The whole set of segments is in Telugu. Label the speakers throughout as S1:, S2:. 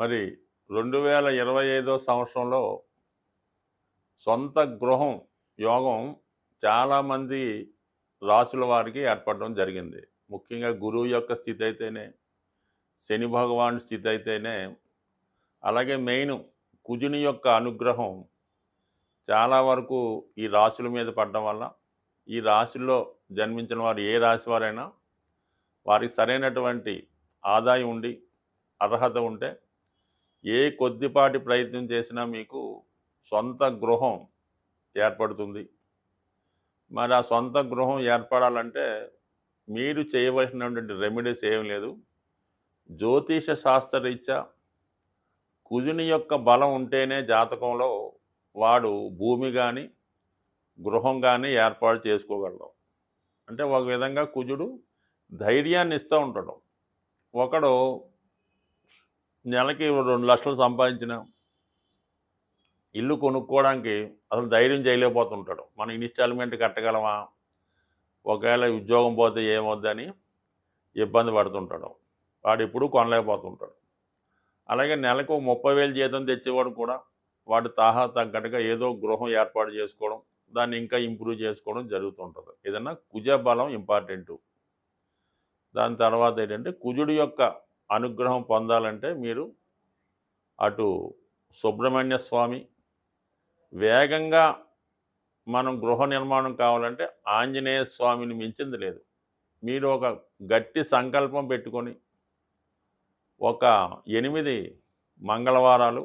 S1: మరి రెండు వేల ఇరవై ఐదో సంవత్సరంలో సొంత గృహం యోగం చాలామంది రాసుల వారికి ఏర్పడడం జరిగింది. ముఖ్యంగా గురువు యొక్క స్థితి అయితేనే శని భగవాన్ స్థితి అయితేనే అలాగే మెయిన్ కుజుని యొక్క అనుగ్రహం చాలా వరకు ఈ రాశుల మీద పడడం వల్ల ఈ రాశుల్లో జన్మించిన వారు ఏ రాశి వారైనా వారికి సరైనటువంటి ఆదాయం ఉండి అర్హత ఉంటే ఏ కొద్దిపాటి ప్రయత్నం చేసినా మీకు సొంత గృహం ఏర్పడుతుంది. మరి ఆ సొంత గృహం ఏర్పడాలంటే మీరు చేయవలసినటువంటి రెమెడీస్ ఏం లేదు. జ్యోతిష శాస్త్రరీత్యా కుజుని యొక్క బలం ఉంటేనే జాతకంలో వాడు భూమి కానీ గృహం కానీ ఏర్పాటు చేసుకోగలడం. అంటే ఒక విధంగా కుజుడు ధైర్యాన్ని ఇస్తూ ఉంటాడు. ఒకడు నెలకి రెండు లక్షలు సంపాదించిన ఇల్లు కొనుక్కోవడానికి అసలు ధైర్యం చేయలేకపోతుంటాడు. మనం ఇన్స్టాల్మెంట్ కట్టగలమా? ఒకవేళ ఉద్యోగం పోతే ఏమొద్దని ఇబ్బంది పడుతుంటాడు. వాడు ఎప్పుడు కొనలేకపోతుంటాడు. అలాగే నెలకు ముప్పై వేలు జీతం తెచ్చేవాడు కూడా వాడు తాహా తగ్గట్టుగా ఏదో గృహం ఏర్పాటు చేసుకోవడం దాన్ని ఇంకా ఇంప్రూవ్ చేసుకోవడం జరుగుతుంటుంది. ఏదన్నా కుజ బలం ఇంపార్టెంటు. దాని తర్వాత ఏంటంటే కుజుడి యొక్క అనుగ్రహం పొందాలంటే మీరు అటు సుబ్రహ్మణ్య స్వామి వేగంగా మనం గృహ నిర్మాణం కావాలంటే ఆంజనేయ స్వామిని మించింది లేదు. మీరు ఒక గట్టి సంకల్పం పెట్టుకొని ఒక ఎనిమిది మంగళవారాలు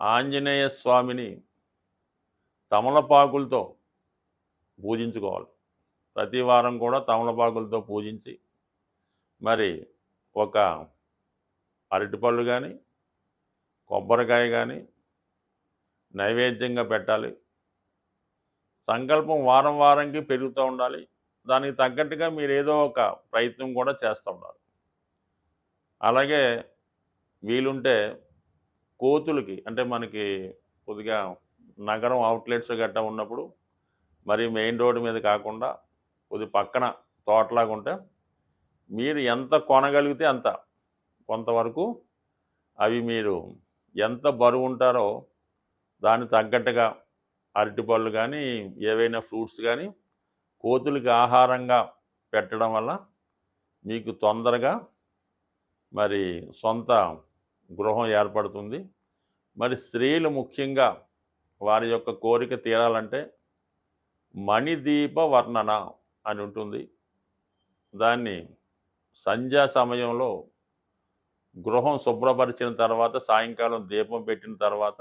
S1: ఆంజనేయ స్వామిని తమలపాకులతో పూజించుకోవాలి. ప్రతి వారం కూడా తమలపాకులతో పూజించి మరి ఒక అరటిపళ్ళు కానీ కొబ్బరికాయ కానీ నైవేద్యంగా పెట్టాలి. సంకల్పం వారం వారంకి పెరుగుతూ ఉండాలి. దానికి తగ్గట్టుగా మీరు ఏదో ఒక ప్రయత్నం కూడా చేస్తూ ఉండాలి. అలాగే వీలుంటే కోతులకి అంటే మనకి కొద్దిగా నగరం అవుట్లెట్స్ గట్టా ఉన్నప్పుడు మరి మెయిన్ రోడ్డు మీద కాకుండా కొద్ది పక్కన తోటలాగా ఉంటే మీరు ఎంత కొనగలిగితే అంత. కొంతవరకు అవి మీరు ఎంత బరువు ఉంటారో దానికి తగ్గట్టుగా అరటిపళ్ళు కానీ ఏవైనా ఫ్రూట్స్ కానీ కోతులకి ఆహారంగా పెట్టడం వల్ల మీకు తొందరగా మరి సొంత గృహం ఏర్పడుతుంది. మరి స్త్రీలు ముఖ్యంగా వారి యొక్క కోరిక తీరాలంటే మణిదీప వర్ణన అని ఉంటుంది. దాన్ని సంధ్యా సమయంలో గృహం శుభ్రపరిచిన తర్వాత సాయంకాలం దీపం పెట్టిన తర్వాత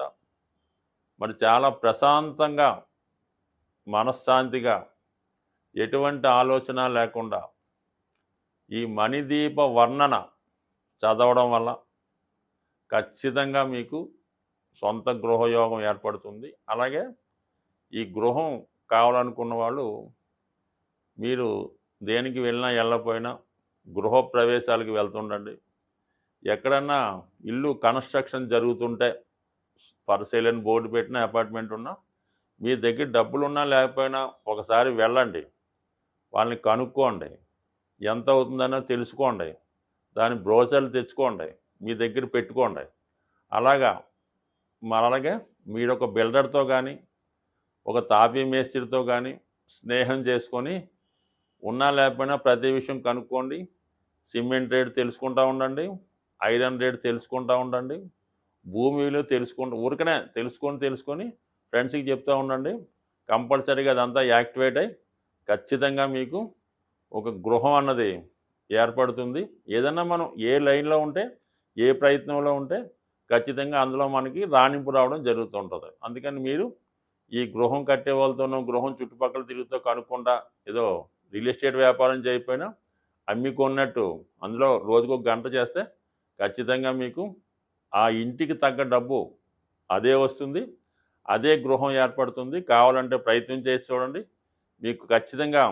S1: మరి చాలా ప్రశాంతంగా మనశ్శాంతిగా ఎటువంటి ఆలోచన లేకుండా ఈ మణిదీప వర్ణన చదవడం వల్ల ఖచ్చితంగా మీకు సొంత గృహయోగం ఏర్పడుతుంది. అలాగే ఈ గృహం కావాలనుకున్న వాళ్ళు మీరు దేనికి వెళ్ళినా వెళ్ళపోయినా గృహప్రవేశాలకు వెళ్తుండండి. ఎక్కడన్నా ఇల్లు కన్స్ట్రక్షన్ జరుగుతుంటే పరిశీలన బోర్డు పెట్టిన అపార్ట్మెంట్ ఉన్నా మీ దగ్గర డబ్బులు ఉన్నా లేకపోయినా ఒకసారి వెళ్ళండి. వాళ్ళని కనుక్కోండి. ఎంత అవుతుందనో తెలుసుకోండి. దాని బ్రోచర్లు తెచ్చుకోండి. మీ దగ్గర పెట్టుకోండి. అలాగా మరి అలాగే మీరు ఒక బిల్డర్తో కానీ ఒక తాపీ మేస్త్రితో కానీ స్నేహం చేసుకొని ఉన్నా లేకపోయినా ప్రతి విషయం కనుక్కోండి. సిమెంట్ రేట్ తెలుసుకుంటూ ఉండండి ఐరన్ రేట్ తెలుసుకుంటూ ఉండండి భూమి విలువ తెలుసుకుంటూ ఊరికనే తెలుసుకొని తెలుసుకొని ఫ్రెండ్స్కి చెప్తూ ఉండండి. కంపల్సరీగా అదంతా యాక్టివేట్ అయ్యి ఖచ్చితంగా మీకు ఒక గృహం అన్నది ఏర్పడుతుంది. ఏదన్నా మనం ఏ లైన్లో ఉంటే ఏ ప్రయత్నంలో ఉంటే ఖచ్చితంగా అందులో మనకి రాణింపు రావడం జరుగుతుంటుంది. అందుకని మీరు ఈ గృహం కట్టే వాళ్ళతోనూ గృహం చుట్టుపక్కల తిరుగుతూ కనుక్కుండా ఏదో రియల్ ఎస్టేట్ వ్యాపారం చేయకపోయినా అమ్మికొన్నట్టు అందులో రోజుకు ఒక గంట చేస్తే ఖచ్చితంగా మీకు ఆ ఇంటికి తగ్గ డబ్బు అదే వస్తుంది అదే గృహం ఏర్పడుతుంది. కావాలంటే ప్రయత్నం చేసి చూడండి. మీకు ఖచ్చితంగా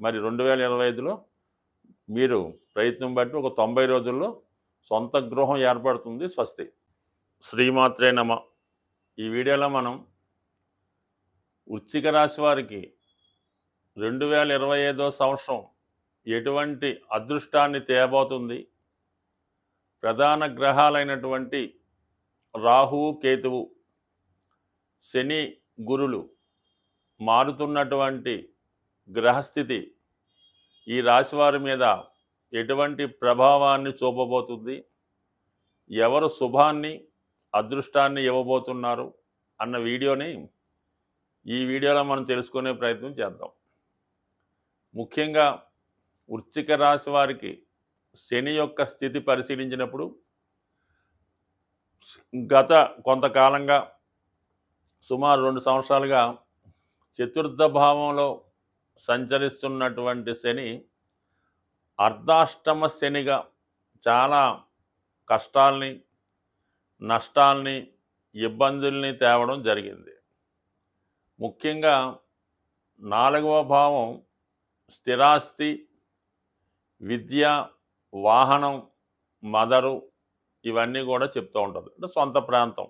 S1: మరి రెండు వేల ఇరవై ఐదులో మీరు ప్రయత్నం బట్టి ఒక తొంభై రోజుల్లో సొంత గృహం ఏర్పడుతుంది స్వస్తి. శ్రీమాత్రే నమ. ఈ వీడియోలో మనం వృచ్చిక రాశి వారికి రెండు వేల ఇరవై ఐదో సంవత్సరం ఎటువంటి అదృష్టాన్ని తేబోతుంది? ప్రధాన గ్రహాలైనటువంటి రాహువు కేతువు శని గురులు మారుతున్నటువంటి గ్రహస్థితి ఈ రాశివారి మీద ఎటువంటి ప్రభావాన్ని చూపబోతుంది? ఎవరు శుభాన్ని అదృష్టాన్ని ఇవ్వబోతున్నారు? అన్న వీడియోని ఈ వీడియోలో మనం తెలుసుకునే ప్రయత్నం చేద్దాం. ముఖ్యంగా వృశ్చిక రాశి వారికి శని యొక్క స్థితి పరిశీలించినప్పుడు గత కొంతకాలంగా సుమారు రెండు సంవత్సరాలుగా చతుర్థ భావంలో సంచరిస్తున్నటువంటి శని అర్ధాష్టమ శనిగా చాలా కష్టాల్ని నష్టాల్ని ఇబ్బందుల్ని తేవడం జరిగింది. ముఖ్యంగా నాలుగవ భావం స్థిరాస్తి విద్య వాహనం మదరు ఇవన్నీ కూడా చెప్తూ ఉంటుంది. అంటే సొంత ప్రాంతం.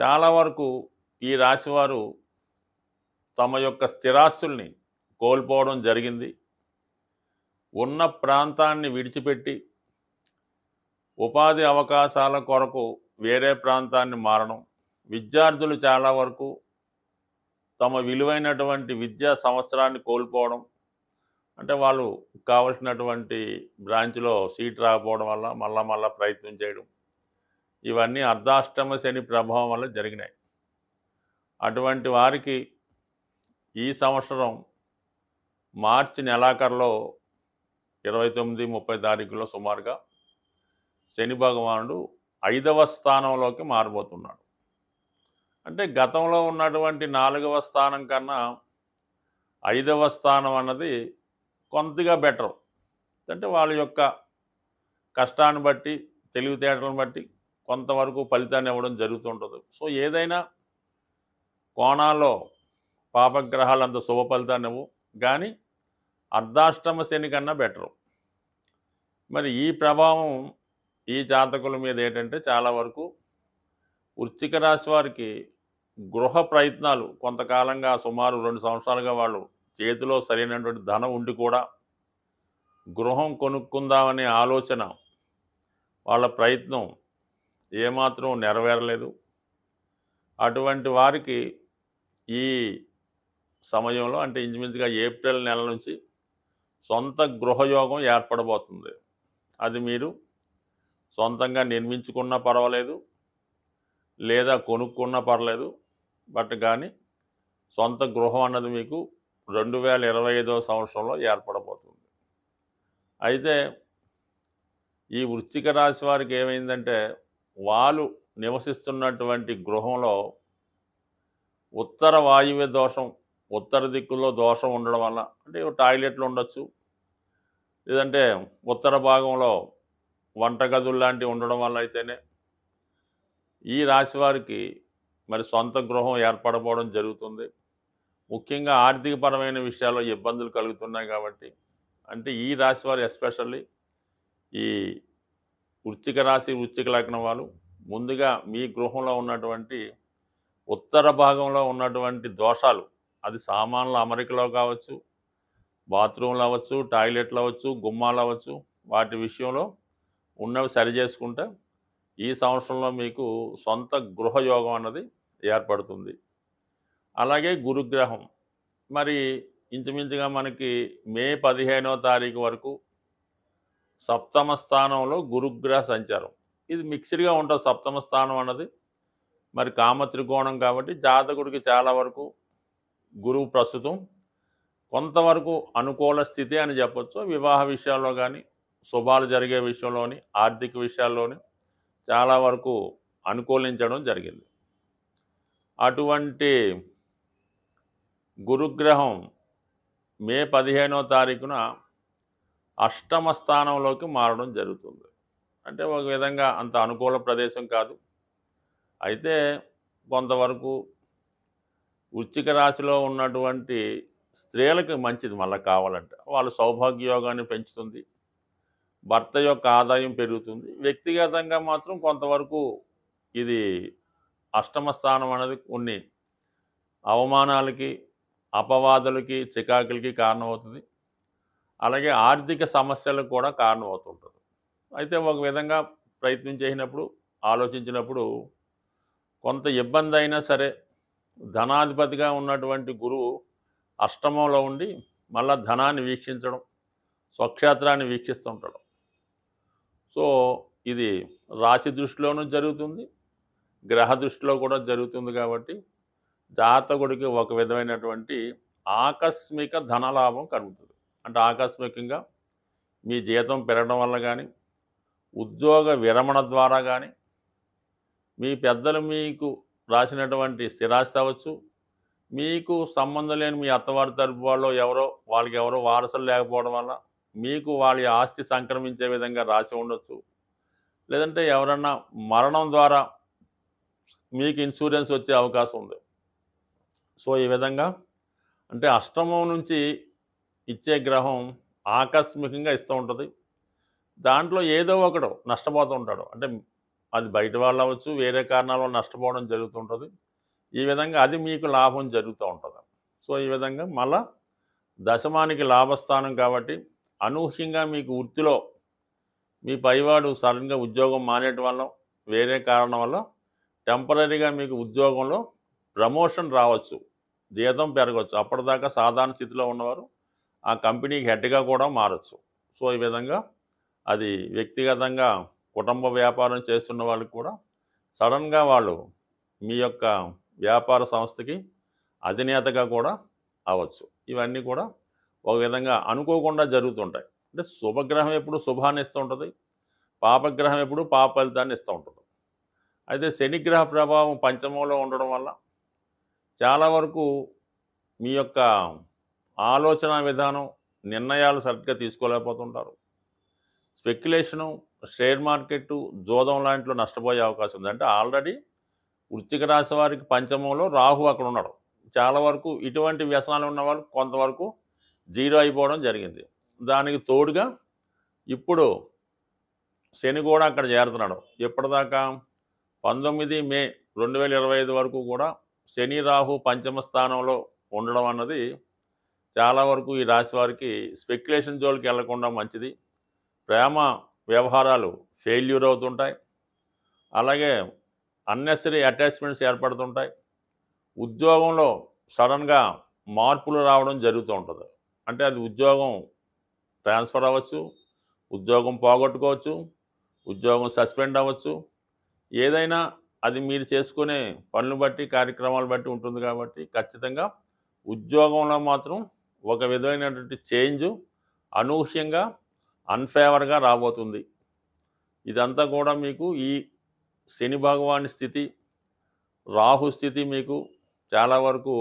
S1: చాలా వరకు ఈ రాశివారు తమ యొక్క స్థిరాస్తుల్ని కోల్పోవడం జరిగింది. ఉన్న ప్రాంతాన్ని విడిచిపెట్టి ఉపాధి అవకాశాల కొరకు వేరే ప్రాంతాన్ని మారడం. విద్యార్థులు చాలా వరకు తమ విలువైనటువంటి విద్యా సంవత్సరాన్ని కోల్పోవడం. అంటే వాళ్ళు కావలసినటువంటి బ్రాంచ్లో సీట్ రాకపోవడం వల్ల మళ్ళా మళ్ళా ప్రయత్నం చేయడం. ఇవన్నీ అర్ధాష్టమ శని ప్రభావం వల్ల జరిగినాయి. అటువంటి వారికి ఈ సంవత్సరం మార్చి నెలాఖరులో ఇరవై తొమ్మిది ముప్పై తారీఖులో సుమారుగా శని భగవానుడు ఐదవ స్థానంలోకి మారబోతున్నాడు. అంటే గతంలో ఉన్నటువంటి నాలుగవ స్థానం కన్నా ఐదవ స్థానం అన్నది కొంతగా బెటర్. అంటే వాళ్ళ యొక్క కష్టాన్ని బట్టి తెలివితేటలను బట్టి కొంతవరకు ఫలితాన్ని ఇవ్వడం జరుగుతుంటుంది. సో ఏదైనా కోణాల్లో పాపగ్రహాలు అంత శుభ ఫలితాన్ని ఇవ్వు. కానీ అర్ధాష్టమ శని కన్నా బెటరు. మరి ఈ ప్రభావం ఈ జాతకుల మీద ఏంటంటే చాలా వరకు వృశ్చిక రాశి వారికి గృహ ప్రయత్నాలు కొంతకాలంగా సుమారు రెండు సంవత్సరాలుగా వాళ్ళు చేతిలో సరైనటువంటి ధనం ఉండి కూడా గృహం కొనుక్కుందామనే ఆలోచన వాళ్ళ ప్రయత్నం ఏమాత్రం నెరవేరలేదు. అటువంటి వారికి ఈ సమయంలో అంటే ఇంచుమించుగా ఏప్రిల్ నెల నుంచి సొంత గృహయోగం ఏర్పడబోతుంది. అది మీరు సొంతంగా నిర్మించుకున్నా పర్వాలేదు లేదా కొనుక్కున్నా పర్లేదు బట్ కానీ సొంత గృహం అన్నది మీకు రెండు వేల ఇరవై ఐదవ సంవత్సరంలో ఏర్పడబోతుంది. అయితే ఈ వృశ్చిక రాశి వారికి ఏమైందంటే వాళ్ళు నివసిస్తున్నటువంటి గృహంలో ఉత్తర వాయువ్య దోషం ఉత్తర దిక్కుల్లో దోషం ఉండడం వల్ల అంటే టాయిలెట్లు ఉండొచ్చు లేదంటే ఉత్తర భాగంలో వంటగదులు లాంటివి ఉండడం వల్ల అయితేనే ఈ రాశి వారికి మరి సొంత గృహం ఏర్పడబోవడం జరుగుతుంది. ముఖ్యంగా ఆర్థికపరమైన విషయాల్లో ఇబ్బందులు కలుగుతున్నాయి కాబట్టి అంటే ఈ రాశి వారు ఎస్పెషల్లీ ఈ వృశ్చిక రాశి వృశ్చిక లగ్నం వాళ్ళు ముందుగా మీ గృహంలో ఉన్నటువంటి ఉత్తర భాగంలో ఉన్నటువంటి దోషాలు అది సామాన్ల అమరికలో కావచ్చు బాత్రూమ్లు అవ్వచ్చు టాయిలెట్లు అవ్వచ్చు గుమ్మాలు అవ్వచ్చు వాటి విషయంలో ఉన్నవి సరి చేసుకుంటే ఈ సంవత్సరంలో మీకు సొంత గృహయోగం అన్నది ఏర్పడుతుంది. అలాగే గురుగ్రహం. మరి ఇంచుమించుగా మనకి మే పదిహేనో తారీఖు వరకు సప్తమ స్థానంలో గురుగ్రహ సంచారం. ఇది మిక్స్డ్గా ఉంటుంది సప్తమ స్థానం అన్నది. మరి కామ త్రికోణం కాబట్టి జాతకుడికి చాలా వరకు గురువు ప్రస్తుతం. కొంతవరకు అనుకూల స్థితి అని చెప్పొచ్చు. వివాహ విషయాల్లో కానీ శుభాలు జరిగే విషయంలోని ఆర్థిక విషయాల్లోని చాలా వరకు అనుకూలించడం జరిగింది. అటువంటి గురుగ్రహం మే పదిహేనో తారీఖున అష్టమ స్థానంలోకి మారడం జరుగుతుంది. అంటే ఒక విధంగా అంత అనుకూల ప్రదేశం కాదు. అయితే కొంతవరకు వృశ్చిక రాశిలో ఉన్నటువంటి స్త్రీలకు మంచిది మళ్ళీ కావాలంటే. వాళ్ళ సౌభాగ్య యోగాన్ని పెంచుతుంది. భర్త యొక్క ఆదాయం పెరుగుతుంది. వ్యక్తిగతంగా మాత్రం కొంతవరకు ఇది అష్టమ స్థానం అనేది కొన్ని అవమానాలకి అపవాదులకి చికాకులకి కారణమవుతుంది. అలాగే ఆర్థిక సమస్యలకు కూడా కారణమవుతుంటుంది. అయితే ఒక విధంగా ప్రయత్నం చేసినప్పుడు ఆలోచించినప్పుడు కొంత ఇబ్బంది అయినా సరే ధనాధిపతిగా ఉన్నటువంటి గురువు అష్టమంలో ఉండి మళ్ళా ధనాన్ని వీక్షించడం స్వక్షేత్రాన్ని వీక్షిస్తుంటాడు. సో ఇది రాశి దృష్టిలోనూ జరుగుతుంది గ్రహ దృష్టిలో కూడా జరుగుతుంది కాబట్టి జాతకుడికి ఒక విధమైనటువంటి ఆకస్మిక ధనలాభం కలుగుతుంది. అంటే ఆకస్మికంగా మీ జీతం పెరగడం వల్ల కానీ ఉద్యోగ విరమణ ద్వారా కానీ మీ పెద్దలు మీకు రాసినటువంటి స్థిరాస్తి అవ్వచ్చు. మీకు సంబంధం లేని మీ అత్తవారి తరపు వాళ్ళు ఎవరో వాళ్ళకి ఎవరో వారసులు లేకపోవడం వల్ల మీకు వాళ్ళ ఆస్తి సంక్రమించే విధంగా రాసి ఉండొచ్చు. లేదంటే ఎవరన్నా మరణం ద్వారా మీకు ఇన్సూరెన్స్ వచ్చే అవకాశం ఉంది. సో ఈ విధంగా అంటే అష్టమం నుంచి ఇచ్చే గ్రహం ఆకస్మికంగా ఇస్తూ ఉంటుంది. దాంట్లో ఏదో ఒకడు నష్టపోతూ ఉంటాడు. అంటే అది బయట వాళ్ళు అవ్వచ్చు వేరే కారణాల వల్ల నష్టపోవడం జరుగుతుంటుంది ఈ విధంగా అది మీకు లాభం జరుగుతూ ఉంటుంది. సో ఈ విధంగా మళ్ళా దశమానికి లాభస్థానం కాబట్టి అనూహ్యంగా మీకు వృత్తిలో మీ పైవాడు సడన్గా ఉద్యోగం మానేయటం వల్ల వేరే కారణం వల్ల టెంపరీగా మీకు ఉద్యోగంలో ప్రమోషన్ రావచ్చు. జీతం పెరగవచ్చు అప్పటిదాకా సాధారణ స్థితిలో ఉన్నవారు ఆ కంపెనీకి హెడ్గా కూడా మారచ్చు. సో ఈ విధంగా అది వ్యక్తిగతంగా కుటుంబ వ్యాపారం చేస్తున్న వాళ్ళకి కూడా సడన్గా వాళ్ళు మీ యొక్క వ్యాపార సంస్థకి అధినేతగా కూడా అవ్వచ్చు. ఇవన్నీ కూడా ఒక విధంగా అనుకోకుండా జరుగుతుంటాయి. అంటే శుభగ్రహం ఎప్పుడు శుభాన్ని ఇస్తూ ఉంటుంది. పాపగ్రహం ఎప్పుడు పాప ఫలితాన్ని ఇస్తూ ఉంటుంది. అయితే శనిగ్రహ ప్రభావం పంచమంలో ఉండడం వల్ల చాలా వరకు మీ యొక్క ఆలోచన విధానం నిర్ణయాలు సరిగ్గా తీసుకోలేకపోతుంటారు. స్పెక్యులేషను షేర్ మార్కెట్ జోదం లాంటిలో నష్టపోయే అవకాశం ఉంది. అంటే ఆల్రెడీ వృశ్చిక రాశి వారికి పంచమంలో రాహు అక్కడ ఉన్నాడు. చాలా వరకు ఇటువంటి వ్యసనాలు ఉన్న వాళ్ళు కొంతవరకు జీరో అయిపోవడం జరిగింది. దానికి తోడుగా ఇప్పుడు శని కూడా అక్కడ చేరుతున్నాడు. ఎప్పటిదాకా పంతొమ్మిది మే రెండు వేల ఇరవై ఐదు వరకు కూడా శని రాహు పంచమ స్థానంలో ఉండడం అన్నది చాలా వరకు ఈ రాశి వారికి స్పెక్యులేషన్ జోలికి వెళ్ళకుండా మంచిది. ప్రేమ వ్యవహారాలు ఫెయిల్యూర్ అవుతుంటాయి. అలాగే అన్నెసరీ అటాచ్మెంట్స్ ఏర్పడుతుంటాయి. ఉద్యోగంలో సడన్గా మార్పులు రావడం జరుగుతూ ఉంటుంది. అంటే అది ఉద్యోగం ట్రాన్స్ఫర్ అవ్వచ్చు ఉద్యోగం పోగొట్టుకోవచ్చు ఉద్యోగం సస్పెండ్ అవ్వచ్చు. ఏదైనా అది మీరు చేసుకునే పనులు బట్టి కార్యక్రమాలు బట్టి ఉంటుంది కాబట్టి ఖచ్చితంగా ఉద్యోగంలో మాత్రం ఒక విధమైనటువంటి చేంజ్ అనూహ్యంగా అన్ఫేవర్గా రాబోతుంది. ఇదంతా కూడా మీకు ఈ శని భగవాని స్థితి రాహు స్థితి మీకు చాలా వరకు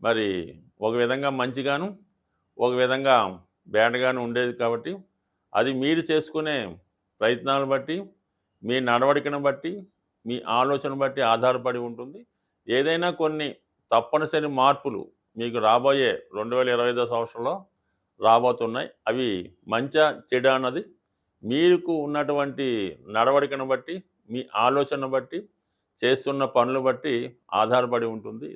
S1: మరి ఒక విధంగా మంచిగాను ఒక విధంగా బ్యాడ్గాను ఉండేది కాబట్టి అది మీరు చేసుకునే ప్రయత్నాలు బట్టి మీ నడవడికను బట్టి మీ ఆలోచన బట్టి ఆధారపడి ఉంటుంది. ఏదైనా కొన్ని తప్పనిసరి మార్పులు మీకు రాబోయే రెండు వేల ఇరవై ఐదో సంవత్సరంలో రాబోతున్నాయి. అవి మంచా చెడు అన్నది మీకు ఉన్నటువంటి నడవడికను బట్టి మీ ఆలోచన బట్టి చేస్తున్న పనులు బట్టి ఆధారపడి ఉంటుంది.